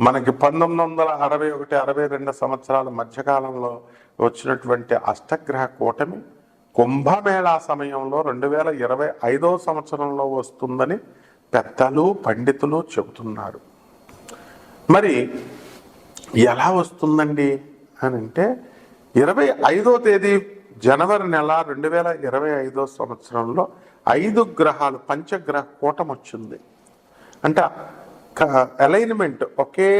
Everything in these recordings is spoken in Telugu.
మనకి పంతొమ్మిది వందల అరవై ఒకటి అరవై రెండు సంవత్సరాల మధ్యకాలంలో వచ్చినటువంటి అష్టగ్రహ కూటమి కుంభమేళా సమయంలో రెండు వేల ఇరవై ఐదో సంవత్సరంలో వస్తుందని పెద్దలు పండితులు చెబుతున్నారు. మరి ఎలా వస్తుందండి అని అంటే ఇరవై ఐదో తేదీ జనవరి నెల రెండు వేల ఇరవై ఐదో సంవత్సరంలో ఐదు గ్రహాలు పంచగ్రహ కూటం వచ్చింది అంటే అలైన్మెంట్ ఒకే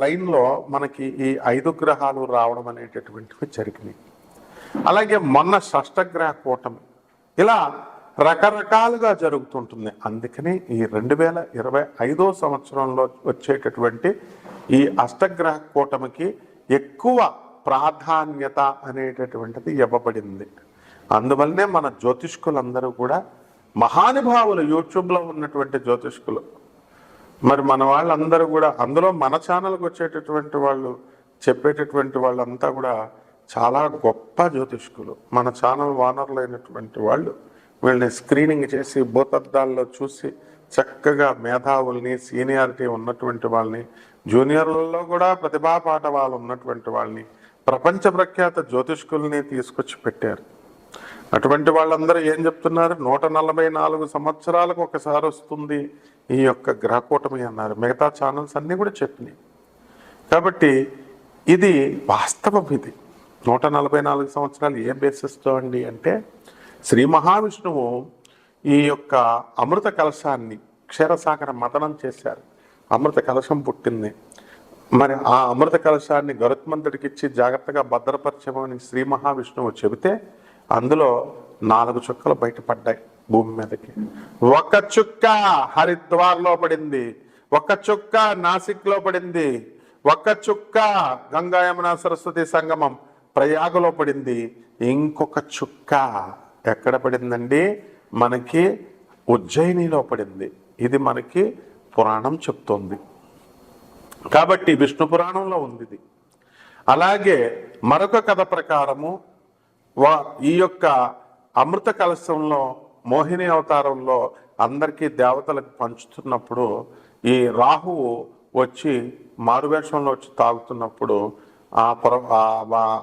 లైన్లో మనకి ఈ ఐదు గ్రహాలు రావడం అనేటటువంటివి జరిగినాయి. అలాగే మొన్న షష్టగ్రహ కూటమి ఇలా రకరకాలుగా జరుగుతుంటుంది. అందుకని ఈ రెండు వేల ఇరవై ఐదో సంవత్సరంలో వచ్చేటటువంటి ఈ అష్టగ్రహ కూటమికి ఎక్కువ ప్రాధాన్యత అనేటటువంటిది ఇవ్వబడింది. అందువల్లనే మన జ్యోతిష్కులందరూ కూడా మహానుభావులు యూట్యూబ్లో ఉన్నటువంటి జ్యోతిష్కులు మరి మన వాళ్ళందరూ కూడా అందులో మన ఛానల్కి వచ్చేటటువంటి వాళ్ళు చెప్పేటటువంటి వాళ్ళంతా కూడా చాలా గొప్ప జ్యోతిష్కులు. మన ఛానల్ వానర్లు అయినటువంటి వాళ్ళు వీళ్ళని స్క్రీనింగ్ చేసి భూతద్దాల్లో చూసి చక్కగా మేధావుల్ని సీనియారిటీ ఉన్నటువంటి వాళ్ళని జూనియర్లలో కూడా ప్రతిభా వాళ్ళు ఉన్నటువంటి వాళ్ళని ప్రపంచ ప్రఖ్యాత జ్యోతిష్కుల్ని తీసుకొచ్చి పెట్టారు. అటువంటి వాళ్ళందరూ ఏం చెప్తున్నారు? నూట నలభై నాలుగు సంవత్సరాలకు ఒకసారి వస్తుంది ఈ యొక్క గ్రహకూటమి అన్నారు. మిగతా ఛానల్స్ అన్నీ కూడా చెప్పినాయి. కాబట్టి ఇది వాస్తవం ఇది. నూట నలభై నాలుగు సంవత్సరాలు ఏ బేసిస్తో అండి అంటే శ్రీ మహావిష్ణువు ఈ యొక్క అమృత కలశాన్ని క్షీరసాగర మతనం చేశారు. అమృత కలశం పుట్టింది. మరి ఆ అమృత కలశాన్ని గరుత్మంతుడికి ఇచ్చి జాగ్రత్తగా భద్రపరచమని శ్రీ మహావిష్ణువు చెబితే అందులో నాలుగు చుక్కలు బయటపడ్డాయి భూమి మీదకి. ఒక చుక్క హరిద్వార్లో పడింది ఒక చుక్క నాసిక్లో పడింది ఒక చుక్క గంగా యమున సరస్వతి సంగమం ప్రయాగలో పడింది. ఇంకొక చుక్క ఎక్కడ పడిందండి? మనకి ఉజ్జయినిలో పడింది. ఇది మనకి పురాణం చెప్తోంది. కాబట్టి విష్ణు పురాణంలో ఉంది ఇది అలాగే మరొక కథ ప్రకారము వా ఈ యొక్క అమృత కలశంలో మోహిని అవతారంలో అందరికీ దేవతలకు పంచుతున్నప్పుడు ఈ రాహువు వచ్చి మారువేషంలో వచ్చి తాగుతున్నప్పుడు ఆ పుర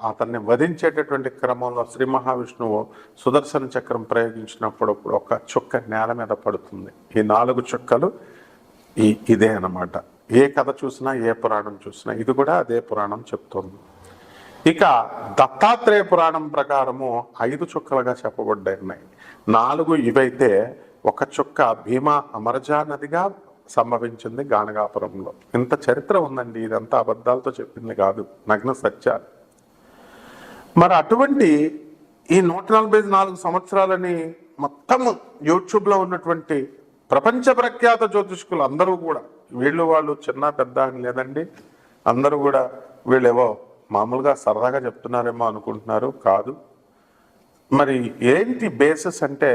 అతన్ని వధించేటటువంటి క్రమంలో శ్రీ మహావిష్ణువు సుదర్శన చక్రం ప్రయోగించినప్పుడు ఒక చుక్క నేల మీద పడుతుంది. ఈ నాలుగు చుక్కలు ఈ ఇదే అన్నమాట. ఏ కథ చూసినా ఏ పురాణం చూసినా ఇది కూడా అదే పురాణం చెప్తోంది. ఇక దత్తాత్రేయ పురాణం ప్రకారము ఐదు చుక్కలుగా చెప్పబడ్డాయి నాలుగు ఇవైతే ఒక చుక్క భీమా అమరజా నదిగా సంభవించింది గానగాపురంలో. ఇంత చరిత్ర ఉందండి ఇదంతా అబద్ధాలతో చెప్పింది కాదు నగ్న సత్యాలు మరి అటువంటి ఈ నూట నలభై నాలుగు సంవత్సరాలని మొత్తం యూట్యూబ్లో ఉన్నటువంటి ప్రపంచ ప్రఖ్యాత జ్యోతిష్కులు అందరూ కూడా వీళ్ళు వాళ్ళు చిన్న పెద్ద అని లేదండి అందరూ కూడా వీళ్ళేవో మామూలుగా సరదాగా చెప్తున్నారేమో అనుకుంటున్నారు కాదు. మరి ఏంటి బేసిస్ అంటే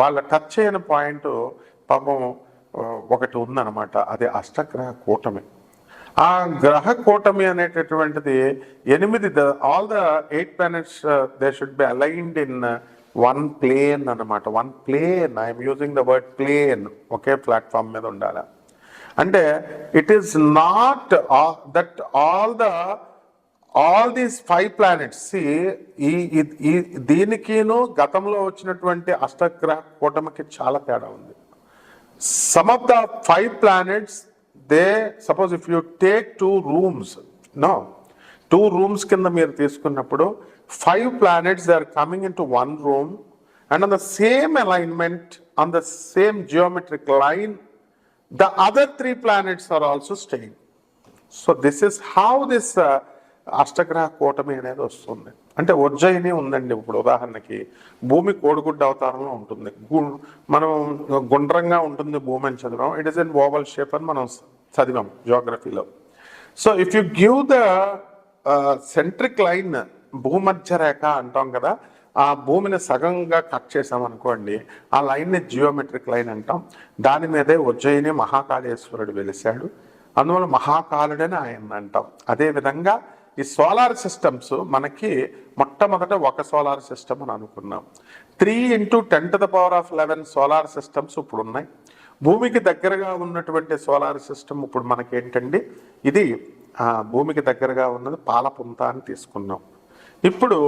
వాళ్ళ టచ్ అయిన పాయింట్ పాపం ఒకటి ఉందన్నమాట. అది అష్టగ్రహ కూటమి. ఆ గ్రహ కూటమి అనేటటువంటిది ఎనిమిది all the eight planets they should be aligned in one plane అన్నమాట. One plane I'm using the word plane okay platform మీద ఉండాలి? అంటే it is not that all the all these five planets ఈ ఈ- ఈ దీనికిను గతంలో వచ్చినటువంటి అష్టగ్రహ కూటమికి చాలా తేడా ఉంది. Some of the five planets they suppose if you take two rooms no two rooms కింద మీరు తీసుకున్నప్పుడు five planets they are coming in to one room and on the same alignment on the same geometric line the other three planets are also staying so this is how this అష్టగ్రహ కూటమి అనేది వస్తుంది. అంటే ఉజ్జయిని ఉందండి ఇప్పుడు ఉదాహరణకి. భూమి కోడిగుడ్డ అవతారంలో ఉంటుంది. గు- మనం గుండ్రంగా ఉంటుంది భూమి అని చదివాం. It is in oval shape అని మనం చదివాం జియోగ్రఫీలో so if you give the centric line భూమధ్య రేఖ అంటాం కదా ఆ భూమిని సగంగా కట్ చేసాం అనుకోండి ఆ లైన్ని జియోమెట్రిక్ లైన్ అంటాం. దాని మీదే ఉజ్జయిని మహాకాళేశ్వరుడు వెలిశాడు. అందువల్ల మహాకాలుడని ఆయన అంటాం. అదేవిధంగా ఈ సోలార్ సిస్టమ్స్ మనకి మొట్టమొదట ఒక సోలార్ సిస్టమ్ అని అనుకున్నాం. Three into ten to the power of eleven solar systems ఇప్పుడు ఉన్నాయి. భూమికి దగ్గరగా ఉన్నటువంటి సోలార్ సిస్టమ్ ఇప్పుడు మనకి ఏంటండి ఇది భూమికి దగ్గరగా ఉన్నది పాలపుంత అని తీసుకున్నాం. ఇప్పుడు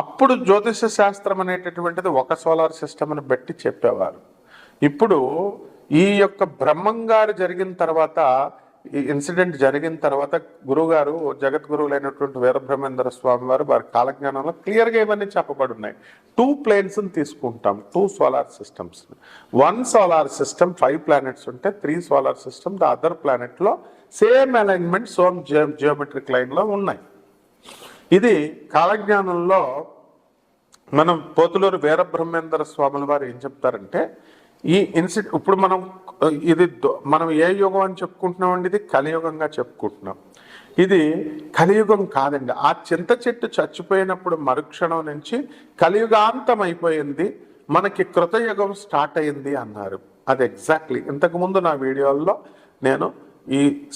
అప్పుడు జ్యోతిష శాస్త్రం అనేటటువంటిది ఒక సోలార్ సిస్టమ్ అని బట్టి చెప్పేవారు. ఇప్పుడు ఈ యొక్క బ్రహ్మంగారు జరిగిన తర్వాత ఈ ఇన్సిడెంట్ జరిగిన తర్వాత గురువుగారు జగద్గురువులైనటువంటి వీరబ్రహ్మేంద్ర స్వామి వారు వారి కాలజ్ఞానంలో క్లియర్గా ఇవన్నీ చెప్పబడి ఉన్నాయి టూ ప్లేన్స్ని తీసుకుంటాం two solar systems one solar system five planets ఉంటే three solar system the other ప్లానెట్లో same alignment some geo geometric లైన్లో ఉన్నాయి. ఇది కాలజ్ఞానంలో మనం పోతులూరు వీరబ్రహ్మేంద్ర స్వాముల వారు ఏం చెప్తారంటే ఈ ఇన్సిడెంట్ ఇప్పుడు మనం ఇది దొ- మనం ఏ యుగం అని చెప్పుకుంటున్నామండి? ఇది కలియుగంగా చెప్పుకుంటున్నాం. ఇది కలియుగం కాదండి. ఆ చింత చెట్టు చచ్చిపోయినప్పుడు మరుక్షణం నుంచి కలియుగాంతం అయిపోయింది మనకి కృతయుగం స్టార్ట్ అయింది అన్నారు. అది ఎగ్జాక్ట్లీ. ఇంతకుముందు నా వీడియోల్లో నేను ఈ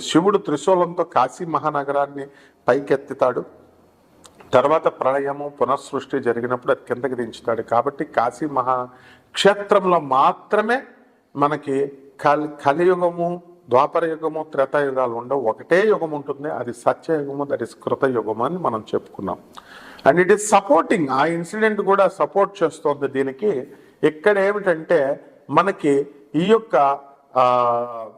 శివుడు త్రిశూలంతో కాశీ మహానగరాన్ని పైకెత్తుతాడు. తర్వాత ప్రళయము పునఃసృష్టి జరిగినప్పుడు అది కిందకి దించుతాడు. కాబట్టి కాశీ మహా క్షేత్రంలో మాత్రమే మనకి కలి కలియుగము ద్వాపర యుగము త్రేతాయుగాలు ఉండవు. ఒకటే యుగం ఉంటుంది. అది సత్యయుగము దట్ ఇస్ కృతయుగము అని మనం చెప్పుకున్నాం. And it is supporting. ఆ ఇన్సిడెంట్ కూడా సపోర్ట్ చేస్తోంది దీనికి. ఇక్కడ ఏమిటంటే మనకి ఈ యొక్క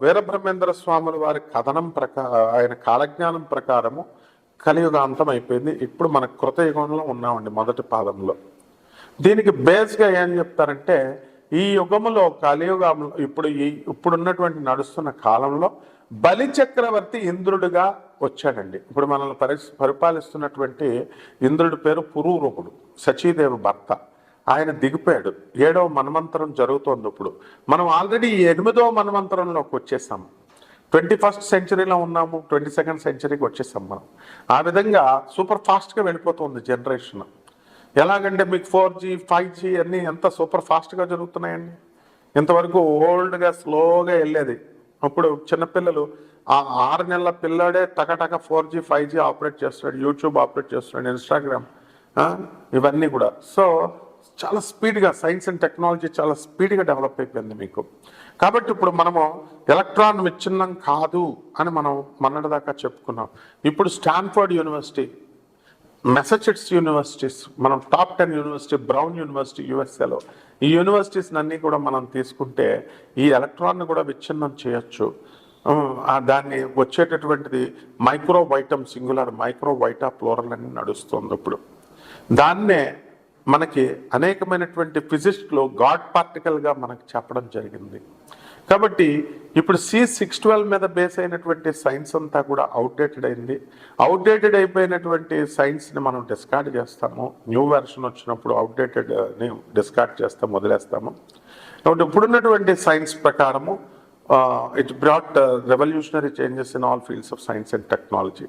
వీరబ్రహ్మేంద్ర స్వాముల వారి కథనం ప్రకా ఆయన కాలజ్ఞానం ప్రకారము కలియుగ అంతం అయిపోయింది. ఇప్పుడు మన కృతయుగంలో ఉన్నామండి మొదటి పాదంలో. దీనికి బేస్గా ఏం చెప్తారంటే ఈ యుగములో కలియుగంలో ఇప్పుడు ఈ ఇప్పుడున్నటువంటి నడుస్తున్న కాలంలో బలి చక్రవర్తి ఇంద్రుడిగా వచ్చాడండి. ఇప్పుడు మనల్ని పరి పరిపాలిస్తున్నటువంటి ఇంద్రుడి పేరు పురూరుకుడు సచీదేవి భర్త. ఆయన దిగిపోయాడు. ఏడవ మన్వంతరం జరుగుతోంది ఇప్పుడు. మనం ఆల్రెడీ ఎనిమిదవ మన్వంతరంలోకి వచ్చేసాము ట్వంటీ ఫస్ట్ సెంచరీలో ఉన్నాము ట్వంటీ సెకండ్ సెంచరీకి వచ్చేసాం మనం. ఆ విధంగా సూపర్ ఫాస్ట్గా వెళ్ళిపోతుంది జనరేషన్ ఎలాగంటే మీకు ఫోర్ జీ ఫైవ్ జీ అన్నీ ఎంత సూపర్ ఫాస్ట్గా జరుగుతున్నాయండి. ఇంతవరకు ఓల్డ్గా స్లోగా వెళ్ళేది. అప్పుడు చిన్నపిల్లలు ఆ ఆరు నెలల పిల్లాడే టకటక four G five G operate చేస్తున్నాడు యూట్యూబ్ ఆపరేట్ చేస్తున్నాడు ఇన్స్టాగ్రామ్ ఇవన్నీ కూడా. సో చాలా స్పీడ్గా సైన్స్ అండ్ టెక్నాలజీ చాలా స్పీడ్గా డెవలప్ అయిపోయింది మీకు. కాబట్టి ఇప్పుడు మనము ఎలక్ట్రాన్ విచ్ఛిన్నం కాదు అని మనం మొన్నటిదాకా చెప్పుకున్నాం. ఇప్పుడు స్టాన్ఫర్డ్ యూనివర్సిటీ మెసచెట్స్ యూనివర్సిటీస్ మనం top ten university Brown university యుఎస్ఏలో ఈ యూనివర్సిటీస్ అన్నీ కూడా మనం తీసుకుంటే ఈ ఎలక్ట్రాన్ను కూడా విచ్ఛిన్నం చేయొచ్చు. దాన్ని వచ్చేటటువంటిది micro vitum singular micro vita plural అని నడుస్తుంది ఇప్పుడు. దాన్నే మనకి అనేకమైనటువంటి ఫిజిక్స్లో గాడ్ పార్టికల్గా మనకు చెప్పడం జరిగింది. కాబట్టి ఇప్పుడు సి సిక్స్ ట్వెల్వ్ మీద బేస్ అయినటువంటి సైన్స్ అంతా కూడా అవుట్డేటెడ్ అయింది. అవుట్డేటెడ్ అయిపోయినటువంటి సైన్స్ని మనం డిస్కార్డ్ చేస్తాము. న్యూ వెర్షన్ వచ్చినప్పుడు అవుట్డేటెడ్ని డిస్కార్డ్ చేస్తాము వదిలేస్తాము కాబట్టి ఇప్పుడున్నటువంటి సైన్స్ ప్రకారము it brought revolutionary changes in all fields of science and technology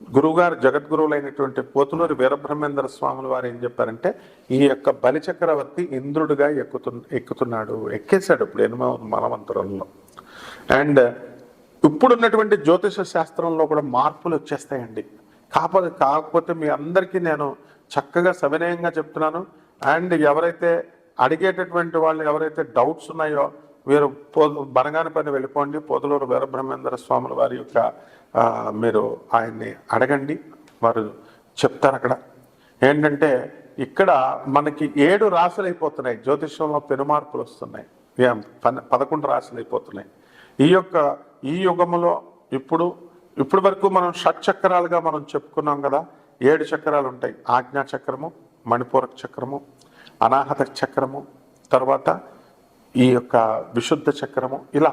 గురువుగారు జగద్గురువులైనటువంటి పోతులూరి వీరబ్రహ్మేంద్ర స్వాముల వారు ఏం చెప్పారంటే ఈ యొక్క బలిచక్రవర్తి ఇంద్రుడిగా ఎక్కుతు ఎక్కుతున్నాడు ఎక్కేశాడు ఇప్పుడు ఎనిమిది మనవంతరంలో అండ్ ఇప్పుడున్నటువంటి జ్యోతిష శాస్త్రంలో కూడా మార్పులు వచ్చేస్తాయండి. కాకపోతే కాకపోతే మీ అందరికీ నేను చక్కగా సవినయంగా చెప్తున్నాను. అండ్ ఎవరైతే అడిగేటటువంటి వాళ్ళు ఎవరైతే డౌట్స్ ఉన్నాయో వీరు పో బనగాని పని వెళ్ళిపోండి. పోతులూరు వీరబ్రహ్మేంద్ర స్వాముల వారి యొక్క మీరు ఆయన్ని అడగండి వారు చెప్తారు అక్కడ. ఏంటంటే ఇక్కడ మనకి ఏడు రాసులు అయిపోతున్నాయి. జ్యోతిష్యంలో పెనుమార్పులు వస్తున్నాయి. ఏం పదకొండు రాసులు అయిపోతున్నాయి. ఈ యొక్క ఈ యుగములో ఇప్పుడు ఇప్పటి వరకు మనం షట్చక్రాలుగా మనం చెప్పుకున్నాం కదా ఏడు చక్రాలు ఉంటాయి. ఆజ్ఞా చక్రము మణిపూరక చక్రము అనాహత చక్రము తర్వాత ఈ యొక్క విశుద్ధ చక్రము ఇలా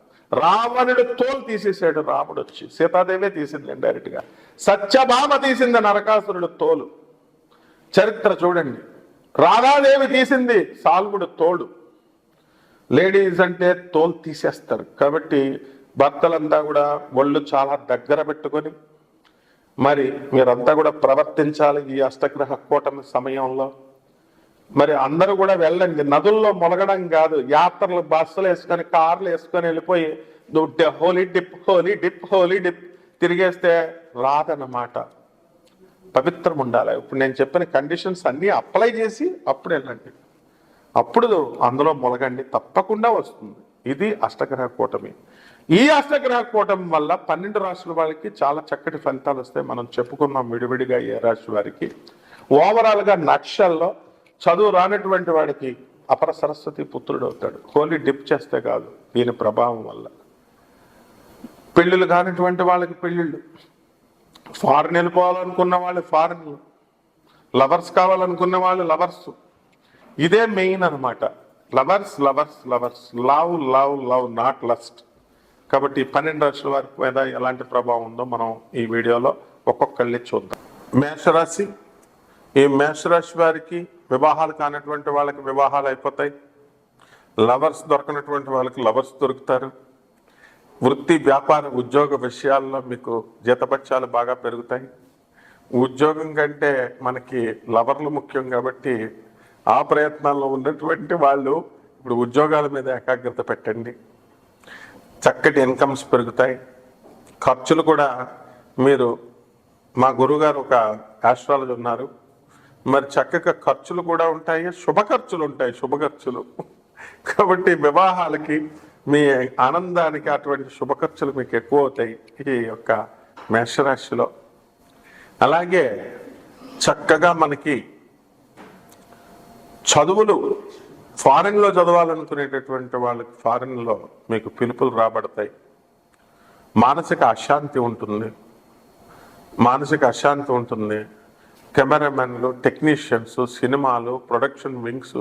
రావణుడు తోలు తీసేసాడు రాముడు వచ్చి. సీతాదేవే తీసింది డైరెక్ట్గా సత్యభామ తీసింది నరకాసురుడు తోలు. చరిత్ర చూడండి. రాధాదేవి తీసింది సాల్వుడు తోడు. లేడీస్ అంటే తోలు తీసేస్తారు. కాబట్టి భర్తలంతా కూడా ఒళ్ళు చాలా దగ్గర పెట్టుకొని మరి మీరంతా కూడా ప్రవర్తించాలి ఈ అష్టగ్రహ కూటమి సమయంలో. మరి అందరూ కూడా వెళ్ళండి. నదుల్లో మొలగడం కాదు. యాత్రలు బస్సులు వేసుకొని కార్లు వేసుకొని వెళ్ళిపోయి holy dip holy dip holy dip తిరిగేస్తే రాదన్నమాట. పవిత్రం ఉండాలి. ఇప్పుడు నేను చెప్పిన కండిషన్స్ అన్నీ అప్లై చేసి అప్పుడు వెళ్ళండి. అప్పుడు అందులో మొలగండి. తప్పకుండా వస్తుంది. ఇది అష్టగ్రహ కూటమి. ఈ అష్టగ్రహ కూటమి వల్ల పన్నెండు రాష్ట్రాల వాళ్ళకి చాలా చక్కటి ఫలితాలు వస్తాయి. మనం చెప్పుకున్నాం విడివిడిగా ఏ రాశి వారికి. ఓవరాల్గా నక్షల్లో చదువు రానటువంటి వాడికి అపర సరస్వతి పుత్రుడు అవుతాడు. హోలీ డిప్ చేస్తే కాదు దీని ప్రభావం వల్ల. పెళ్ళిళ్ళు కానటువంటి వాళ్ళకి పెళ్ళిళ్ళు. ఫారెన్ వెళ్ళిపోవాలనుకున్న వాళ్ళు ఫారెన్ లవర్స్ కావాలనుకున్న వాళ్ళు లవర్స్. ఇదే మెయిన్ అన్నమాట. Lovers lovers lovers. Love love love not lust. కాబట్టి పన్నెండు రాశుల వారి మీద ఎలాంటి ప్రభావం ఉందో మనం ఈ వీడియోలో ఒక్కొక్కళ్ళని చూద్దాం. మేషరాశి. ఈ మేషరాశి వారికి వివాహాలు కానటువంటి వాళ్ళకి వివాహాలు అయిపోతాయి. లవర్స్ దొరకనటువంటి వాళ్ళకి లవర్స్ దొరుకుతారు. వృత్తి వ్యాపార ఉద్యోగ విషయాల్లో మీకు జీతపత్యాలు బాగా పెరుగుతాయి. ఉద్యోగం కంటే మనకి లవర్లు ముఖ్యం కాబట్టి ఆ ప్రయత్నాల్లో ఉన్నటువంటి వాళ్ళు ఇప్పుడు ఉద్యోగాల మీద ఏకాగ్రత పెట్టండి. చక్కటి ఇన్కమ్స్ పెరుగుతాయి. ఖర్చులు కూడా మీరు మా గురుగారు ఒక ఆస్ట్రాలజీ ఉన్నారు. మరి చక్కగా ఖర్చులు కూడా ఉంటాయి శుభ ఖర్చులు ఉంటాయి శుభ ఖర్చులు కాబట్టి వివాహాలకి మీ ఆనందానికి అటువంటి శుభ ఖర్చులు మీకు ఎక్కువ అవుతాయి ఈ యొక్క మేషరాశిలో. అలాగే చక్కగా మనకి చదువులు ఫారెన్లో చదవాలనుకునేటటువంటి వాళ్ళకి ఫారెన్లో మీకు పిలుపులు రాబడతాయి. మానసిక అశాంతి ఉంటుంది. మానసిక అశాంతి ఉంటుంది. కెమెరామెన్లు టెక్నీషియన్స్ సినిమాలు ప్రొడక్షన్ వింగ్స్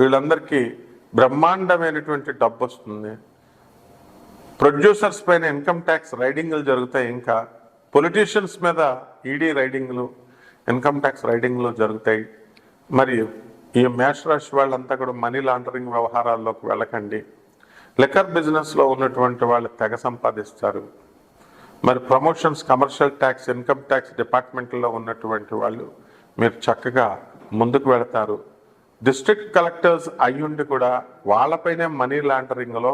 వీళ్ళందరికీ బ్రహ్మాండమైనటువంటి డబ్బు వస్తుంది. ప్రొడ్యూసర్స్ పైన ఇన్కమ్ ట్యాక్స్ రైడింగ్లు జరుగుతాయి. ఇంకా పొలిటీషియన్స్ మీద ఈడీ రైడింగ్లు ఇన్కమ్ ట్యాక్స్ రైడింగ్లు జరుగుతాయి. మరి ఈ మేషరాశి వాళ్ళంతా కూడా మనీ లాండరింగ్ వ్యవహారాల్లోకి వెళ్ళకండి. లిక్కర్ బిజినెస్లో ఉన్నటువంటి వాళ్ళు తెగ సంపాదిస్తారు. మరి promotions commercial tax income tax డిపార్ట్మెంట్లో ఉన్నటువంటి వాళ్ళు మీరు చక్కగా ముందుకు వెళతారు. డిస్ట్రిక్ట్ కలెక్టర్స్ అయ్యుండి కూడా వాళ్ళపైనే మనీ లాండరింగ్లో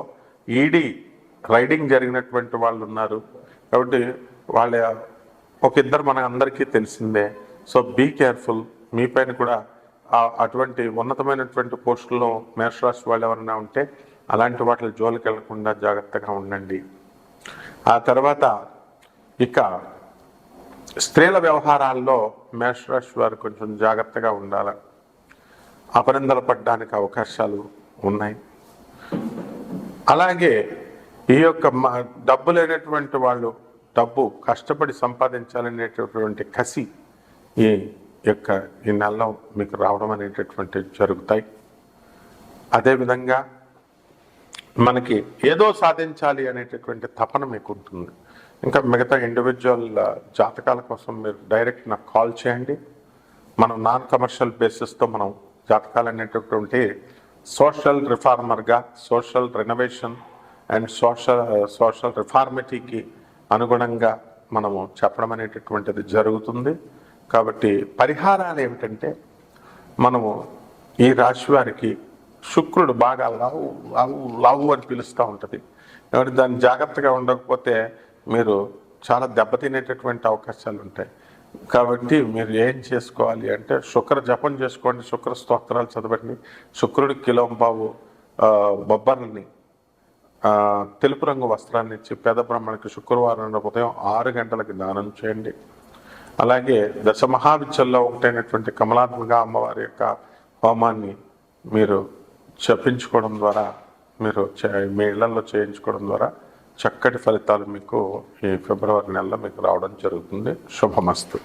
ఈడీ రైడింగ్ జరిగినటువంటి వాళ్ళు ఉన్నారు. కాబట్టి వాళ్ళ ఒక ఇద్దరు మన అందరికీ తెలిసిందే. సో బీ కేర్ఫుల్ మీ పైన కూడా అటువంటి ఉన్నతమైనటువంటి పోస్టుల్లో మేషరాశి వాళ్ళు ఎవరైనా ఉంటే అలాంటి వాటి జోలికి వెళ్ళకుండా జాగ్రత్తగా ఉండండి. ఆ తర్వాత ఇక స్త్రీల వ్యవహారాల్లో మేషరాశి వారు కొంచెం జాగ్రత్తగా ఉండాలి. అపరిందలు పడడానికి అవకాశాలు ఉన్నాయి. అలాగే ఈ యొక్క మ- డబ్బు లేనటువంటి వాళ్ళు డబ్బు కష్టపడి సంపాదించాలనేటటువంటి కసి ఈ యొక్క ఈ నెలలో మీకు రావడం అనేటటువంటి జరుగుతాయి. అదేవిధంగా మనకి ఏదో సాధించాలి అనేటటువంటి తపన మీకు ఉంటుంది ఇంకా మిగతా ఇండివిజువల్ జాతకాల కోసం మీరు డైరెక్ట్ నాకు కాల్ చేయండి. మనం నాన్ కమర్షియల్ బేసిస్తో మనం జాతకాలు అనేటటువంటి social రిఫార్మర్గా social renovation and social social రిఫార్మిటీకి అనుగుణంగా మనము చెప్పడం అనేటటువంటిది జరుగుతుంది. కాబట్టి పరిహారాలు ఏమిటంటే మనము ఈ రాశి వారికి శుక్రుడు బాగా లావు లావు లావు అని పిలుస్తూ ఉంటుంది. కాబట్టి దాన్ని జాగ్రత్తగా ఉండకపోతే మీరు చాలా దెబ్బతినేటటువంటి అవకాశాలు ఉంటాయి కాబట్టి మీరు ఏం చేసుకోవాలి అంటే శుక్ర జపం చేసుకోండి శుక్ర స్తోత్రాలు చదవండి. శుక్రుడి కిలోంబావు బొబ్బర్ని తెలుపు రంగు వస్త్రాన్ని ఇచ్చి పేద బ్రాహ్మణికి శుక్రవారం ఉదయం ఆరు గంటలకి దానం చేయండి. అలాగే దశ మహావిద్యల్లో ఒకటైనటువంటి కమలాత్మక అమ్మవారి యొక్క హోమాన్ని మీరు చెప్పించుకోవడం ద్వారా మీరు చే- మీ ఇళ్ళలో చేయించుకోవడం ద్వారా చక్కటి ఫలితాలు మీకు ఈ ఫిబ్రవరి నెలలో మీకు రావడం జరుగుతుంది. శుభమస్తు.